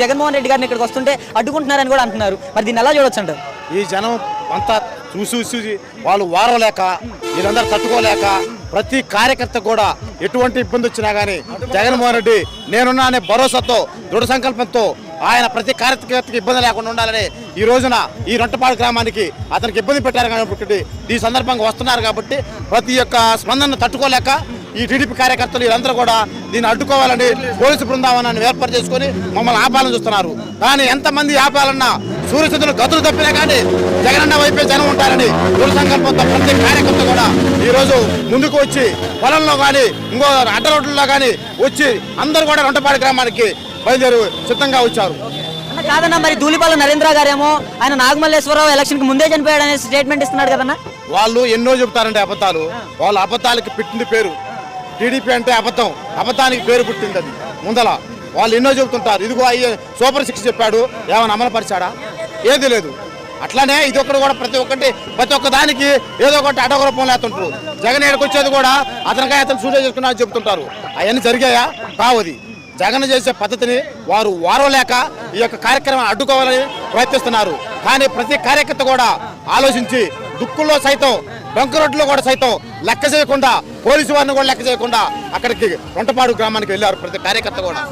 జగన్మోహన్ రెడ్డి గారిని ఇక్కడికి వస్తుంటే అడ్డుకుంటున్నారని కూడా అంటున్నారు. మరి దీన్ని ఎలా చూడొచ్చు అంటారు ఈ జనం అంతా చూసి చూసి వాళ్ళు వారలేక వీళ్ళందరూ తట్టుకోలేక ప్రతి కార్యకర్త కూడా ఎటువంటి ఇబ్బంది వచ్చినా కానీ జగన్మోహన్ రెడ్డి నేనున్నా అనే భరోసాతో దృఢ సంకల్పంతో ఆయన ప్రతి కార్యకర్తకి ఇబ్బంది లేకుండా ఉండాలని ఈ రోజున ఈ రొంటపాడు గ్రామానికి అతనికి ఇబ్బంది పెట్టారు కాబట్టి ఈ సందర్భంగా వస్తున్నారు కాబట్టి ప్రతి ఒక్క స్పందనను తట్టుకోలేక ఈ టీడీపీ కార్యకర్తలు వీళ్ళందరూ కూడా దీన్ని అడ్డుకోవాలని పోలీసు బృందావనాన్ని ఏర్పాటు చేసుకొని మమ్మల్ని ఆపాలని చూస్తున్నారు. కానీ ఎంతమంది ఆపాలన్నా సూర్యచంద్రులు గతులు తప్పినా కానీ జగనన్న వైపే జనం ఉంటారని దృఢ సంకల్పంతో ప్రతి కార్యకర్త కూడా ఈ రోజు ముందుకు వచ్చి పొలంలో కానీ ఇంకో అడ్డ రోడ్లలో కానీ వచ్చి అందరూ కూడా రొంటపాడు గ్రామానికి బయలుదేరి సిద్ధంగా వచ్చారు. కాదన్నా మరి ధూళిపాల నరేంద్ర గారేమో ఆయన నాగమల్లేశ్వరరావు ఎలక్షన్కి ముందే చనిపోయాడు అనే స్టేట్మెంట్ ఇస్తున్నాడు కదన్నా. వాళ్ళు ఎన్నో చెబుతారంటే అబద్ధాలు. వాళ్ళ అబద్ధాలకి పెట్టింది పేరు. టీడీపీ అంటే అబద్ధం. అబద్ధానికి పేరు పుట్టింది అది. ముందల వాళ్ళు ఎన్నో చెబుతుంటారు. ఇదిగో అయ్యే సూపర్ సిక్స్ చెప్పాడు. ఏమైనా అమలుపరిచాడా ఏది లేదు. అట్లానే ఇది ఒక్కటి కూడా ప్రతి ఒక్కటి ప్రతి ఒక్క దానికి ఏదో ఒకటి అడగ రూపంలో వేస్తుంటారు జగన్ ఏడుకు కూడా అతనికాయ అతను సూచన చేసుకున్నా చెబుతుంటారు. అవన్నీ జరిగాయా? కావది జగన్ చేసే పద్ధతిని వారు వారవలేక ఈ యొక్క కార్యక్రమాన్ని అడ్డుకోవాలని ప్రయత్నిస్తున్నారు. కానీ ప్రతి కార్యకర్త కూడా ఆలోచించి దుక్కుల్లో సైతం బంక్ రోడ్లో కూడా సైతం లెక్క చేయకుండా పోలీసు వారిని కూడా లెక్క చేయకుండా అక్కడికి రొంటపాడు గ్రామానికి వెళ్ళారు ప్రతి కార్యకర్త కూడా.